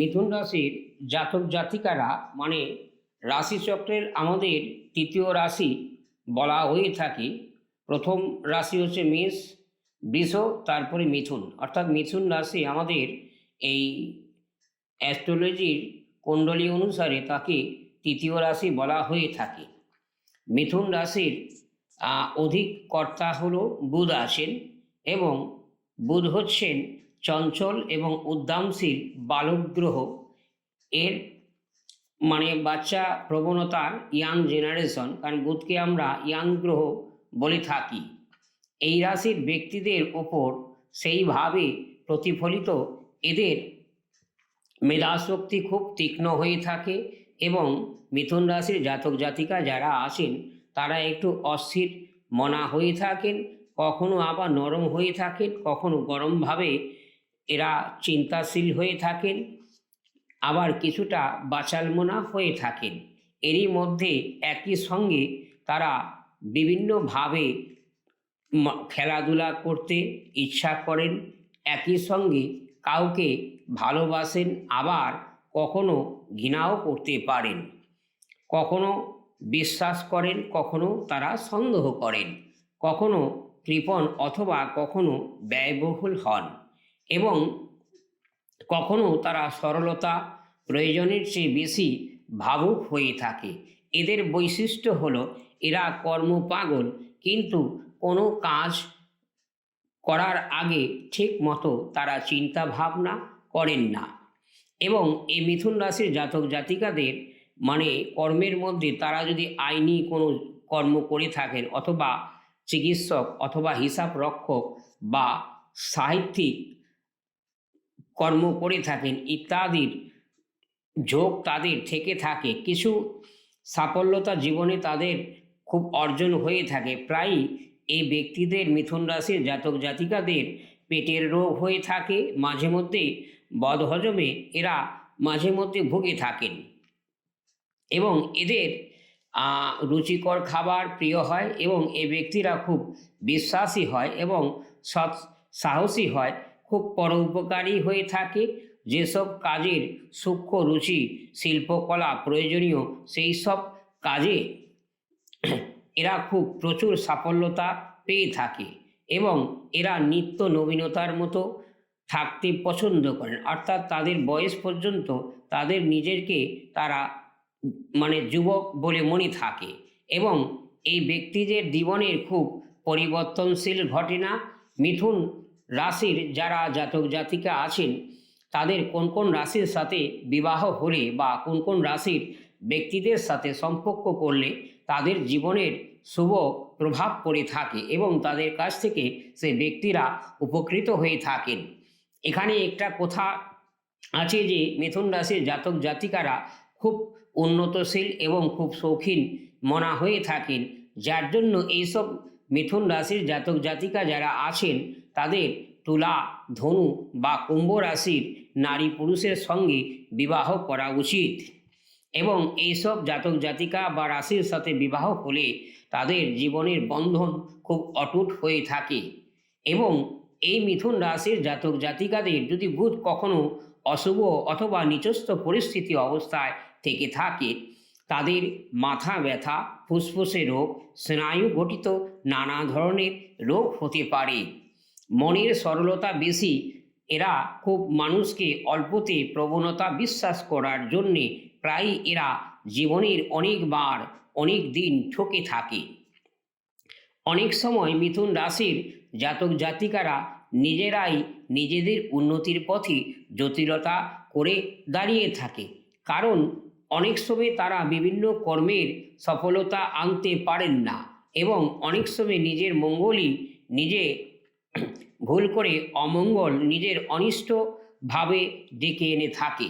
মিথুন রাশির জাতক জাতিকারা মানে রাশিচক্রের আমাদের তৃতীয় রাশি বলা হয়ে থাকে। প্রথম রাশি হচ্ছে মেষ, বৃষ, তারপরে মিথুন। অর্থাৎ মিথুন রাশি আমাদের এই অ্যাস্ট্রোলজির কুণ্ডলী অনুসারে তাকে তৃতীয় রাশি বলা হয়ে থাকে। মিথুন রাশির অধিক কর্তা হলো বুধ আসেন এবং বুধ হচ্ছেন চঞ্চল এবং উদ্যমশীল বালক গ্রহ এর মানে বাচ্চা প্রবণতার ইয়াং জেনারেশন, কারণ বুধকে আমরা ইয়াং গ্রহ বলে থাকি। এই রাশির ব্যক্তিদের ওপর সেইভাবে প্রতিফলিত এদের মেধাশক্তি খুব তীক্ষ্ণ হয়ে থাকে এবং মিথুন রাশির জাতক জাতিকা যারা আছেন, তারা একটু অস্থির মনা হয়ে থাকেন, কখনো আবার নরম হয়ে থাকেন, কখনো গরমভাবে এরা চিন্তাশীল হয়ে থাকেন, আবার কিছুটা বাচালমনা হয়ে থাকেন। এরই মধ্যে একই সঙ্গে তারা বিভিন্নভাবে খেলাধুলা করতে ইচ্ছা করেন, একই সঙ্গে কাউকে ভালোবাসেন, আবার কখনো ঘৃণাও করতে পারেন। কখনো বিশ্বাস করেন, কখনো তারা সন্দেহ করেন। কখনো কৃপণ অথবা কখনো ব্যয়বহুল হন। এবং কখনো তারা সরলতা প্রয়োজনের চেয়ে বেশি ভাবুক হয়ে থাকে। এদের বৈশিষ্ট্য হলো, এরা কর্মপাগল, কিন্তু কোনো কাজ করার আগে ঠিক মতো তারা চিন্তা ভাবনা করেন না। এবং এই মিথুন রাশির জাতক জাতিকাদের মানে কর্মের মধ্যে তারা যদি আইনি কোনো কর্ম করে থাকেন, অথবা চিকিৎসক, অথবা হিসাব রক্ষক বা সাহিত্যিক কর্ম করে থাকেন, ইত্যাদির ঝোঁক তাদের থেকে থাকে। কিছু সাফল্যতা জীবনে তাদের খুব অর্জন হয়ে থাকে। প্রায়ই এই ব্যক্তিদের মিথুন রাশির জাতক জাতিকাদের পেটের রোগ হয়ে থাকে। মাঝে মধ্যে বদহজমে এরা মাঝে মধ্যে ভুগে থাকেন এবং এদের রুচিকর খাবার প্রিয় হয় এবং এই ব্যক্তিরা খুব বিশ্বাসী হয় এবং সৎ, সাহসী হয়। খুব পরোপকারী হয়ে থাকে। যেসব কাজের সূক্ষ্ম রুচি, শিল্পকলা প্রয়োজনীয় সেই সব কাজে এরা খুব প্রচুর সাফল্যতা পেয়ে থাকে এবং এরা নিত্য নবীনতার মতো থাকতে পছন্দ করেন। অর্থাৎ তাদের বয়স পর্যন্ত তাদের নিজেরকে তারা মানে যুবক বলে মনে থাকে এবং এই ব্যক্তিদের জীবনের খুব পরিবর্তনশীল ঘটনা। মিথুন রাশির যারা জাতক জাতিকা আছেন, তাদের কোন কোন রাশির সাথে বিবাহ হলে বা কোন কোন রাশির ব্যক্তিদের সাথে সম্পর্ক করলে তাদের জীবনের শুভ প্রভাব পড়ে থাকে এবং তাদের কাছ থেকে সে ব্যক্তিরা উপকৃত হয়ে থাকেন। এখানে একটা কথা আছে যে, মিথুন রাশির জাতক জাতিকারা খুব উন্নতশীল এবং খুব শৌখিন মনা হয়ে থাকেন, যার জন্য এইসব মিথুন রাশির জাতক জাতিকা যারা আছেন, তাদের তুলা, ধনু বা কুম্ভ রাশির নারী পুরুষের সঙ্গে বিবাহ করা উচিত। এবং এইসব জাতক জাতিকা বা রাশির সাথে বিবাহ হলে তাদের জীবনের বন্ধন খুব অটুট হয়ে থাকে। এবং এই মিথুন রাশির জাতক জাতিকাদের যদি বুধ কখনো অশুভ অথবা নিচস্থ পরিস্থিতি অবস্থায় থেকে থাকে, তাদের মাথা ব্যথা ফুসফুসে রোগ, স্নায়ু গঠিত, নানা ধরনের রোগ হতে পারে। মনের সরলতা বেশি, এরা খুব মানুষকে অল্পতে প্রবণতা বিশ্বাস করার জন্যে প্রায়ই এরা জীবনের অনেকবার অনেক দিন ঠকে থাকে। অনেক সময় মিথুন রাশির জাতক জাতিকারা নিজেরাই নিজেদের উন্নতির পথে জটিলতা করে দাঁড়িয়ে থাকে। কারণ অনেক সময় তারা বিভিন্ন কর্মের সফলতা আনতে পারেন না এবং অনেক সময় নিজের মঙ্গলই নিজে ভুল করে অমঙ্গল নিজের অনিষ্ট ভাবে ডেকে এনে থাকে।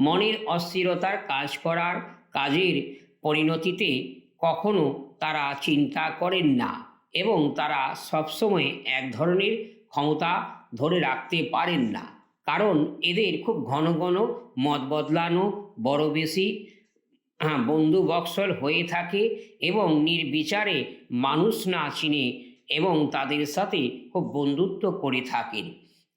মনের অস্থিরতার কাজ করার কাজের পরিণতিতে কখনো তারা চিন্তা করেন না এবং তারা সবসময় এক ধরনের ক্ষমতা ধরে রাখতে পারেন না। কারণ এদের খুব ঘন ঘন মত বদলানো বড় বেশি হ্যাঁ, বন্ধু বৎসল হয়ে থাকে এবং নির্বিচারে মানুষ না চিনে এবং তাদের সাথে খুব বন্ধুত্ব করে থাকেন।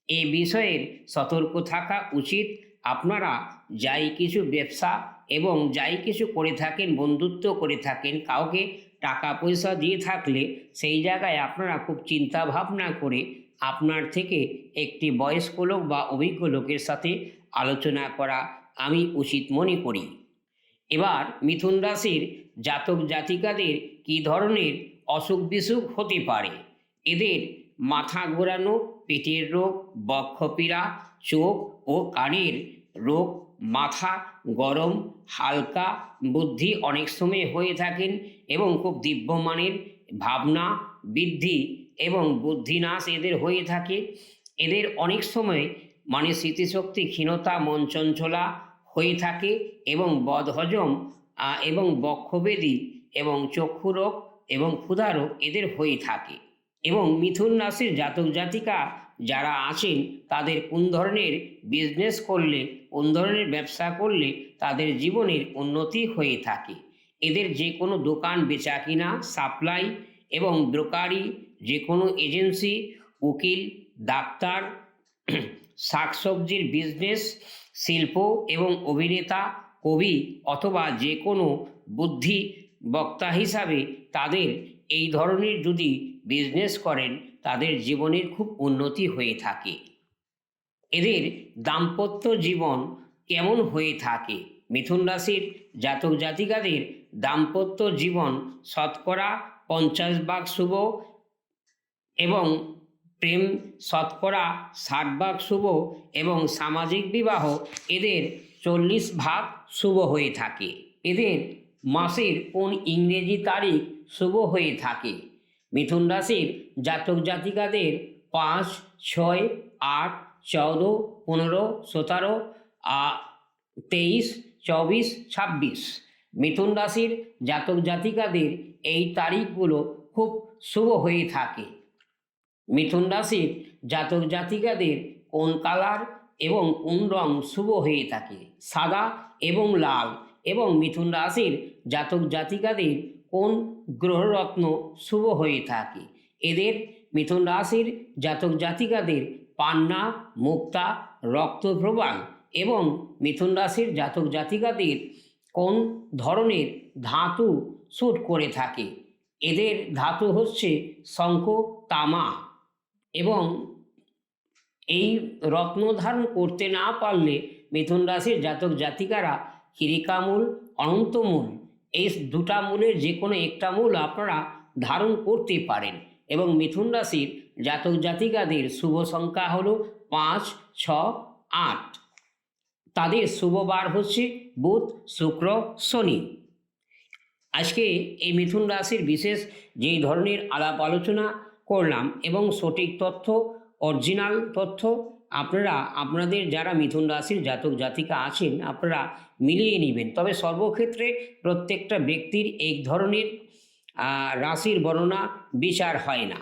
এ বিষয়ের সতর্ক থাকা উচিত। আপনারা যাই কিছু ব্যবসা এবং যাই কিছু করে থাকেন বন্ধুত্ব করে থাকেন কাউকে টাকা পয়সা দিয়ে থাকলে সেই জায়গায় আপনারা খুব চিন্তা ভাবনা করে আপনার থেকে একটি বয়স্ক লোক বা অভিজ্ঞ লোকের সাথে আলোচনা করা আমি উচিত মনে করি। এবার মিথুন রাশির জাতক জাতিকাদের কী ধরনের অসুখ বিসুখ হতে পারে? এদের মাথা ঘোরানো, পেটের রোগ, বক্ষপীড়া, চোখ ও কানের রোগ, মাথা গরম, হালকা বুদ্ধি অনেক সময় হয়ে থাকেন এবং খুব দিব্যমানের ভাবনা বৃদ্ধি এবং বুদ্ধিনাশ এদের হয়ে থাকে। এদের অনেক সময় মানে স্মৃতিশক্তি, ক্ষীণতা, মন চঞ্চলা হয়ে থাকে এবং বদহজম এবং বক্ষবেদী এবং চক্ষুরোগ এবং ক্ষুধা রোগ এদের হয়ে থাকে। এবং মিথুন রাশির জাতক জাতিকা যারা আছেন, তাদের কোন ধরনের বিজনেস করলে, কোন ধরনের ব্যবসা করলে তাদের জীবনের উন্নতি হয়ে থাকে। এদের যে কোনো দোকান বেচা কিনা সাপ্লাই এবং ব্রোকারি যে কোনো এজেন্সি, উকিল, ডাক্তার, শাকসবজির বিজনেস, শিল্প এবং অভিনেতা, কবি অথবা যে কোনো বুদ্ধি বক্তা হিসাবে তাদের এই ধরনের যদি বিজনেস করেন, তাদের জীবনের খুব উন্নতি হয়ে থাকে। এদের দাম্পত্য জীবন কেমন হয়ে থাকে? মিথুন রাশির জাতক জাতিকাদের দাম্পত্য জীবন শতকরা পঞ্চাশ ভাগ শুভ এবং প্রেম, শতকরা ষাট ভাগ শুভ এবং সামাজিক বিবাহ এদের চল্লিশ ভাগ শুভ হয়ে থাকে। এদের মাসের কোন ইংরেজি তারিখ শুভ হয়ে থাকে? মিথুন রাশির জাতক জাতিকাদের পাঁচ, ছয়, আট চৌদ্দ পনেরো, সতেরো তেইশ, চব্বিশ, ছাব্বিশ। মিথুন রাশির জাতক জাতিকাদের এই তারিখগুলো খুব শুভ হয়ে থাকে। মিথুন রাশির জাতক জাতিকাদের কোন কালার এবং কোন রং শুভ হয়ে থাকে? সাদা এবং লাল। এবং মিথুন রাশির জাতক জাতিকাদের কোন গ্রহরত্ন শুভ হয়ে থাকে? এদের মিথুন রাশির জাতক জাতিকাদের পান্না, মুক্তা, রক্তপ্রবাল এবং মিথুন রাশির জাতক জাতিকাদের কোন ধরনের ধাতু শ্যুট করে থাকে? এদের ধাতু হচ্ছে শঙ্খ, তামা। এই রত্ন ধারণ করতে না পারলে মিথুন রাশির জাতক জাতিকারা হিরিকামূল, অনন্তমূল, এই দুটা মূলের যে কোনো একটা মূল আপনারা ধারণ করতে পারেন এবং মিথুন রাশির জাতক জাতিকাদের শুভ সংখ্যা হলো পাঁচ, ছ, আট। তাদের শুভ বার হচ্ছে বুধ, শুক্র, শনি। আজকে এই মিথুন রাশির বিশেষ যেই ধরনের আলাপ আলোচনা করলাম এবং সঠিক তথ্য অরিজিনাল তথ্য, আপনারা, আপনাদের যারা মিথুন রাশির জাতক জাতিকা আছেন, আপনারা মিলিয়ে নেবেন। তবে সর্বক্ষেত্রে প্রত্যেকটা ব্যক্তির এক ধরনের রাশির বর্ণনা বিচার হয় না।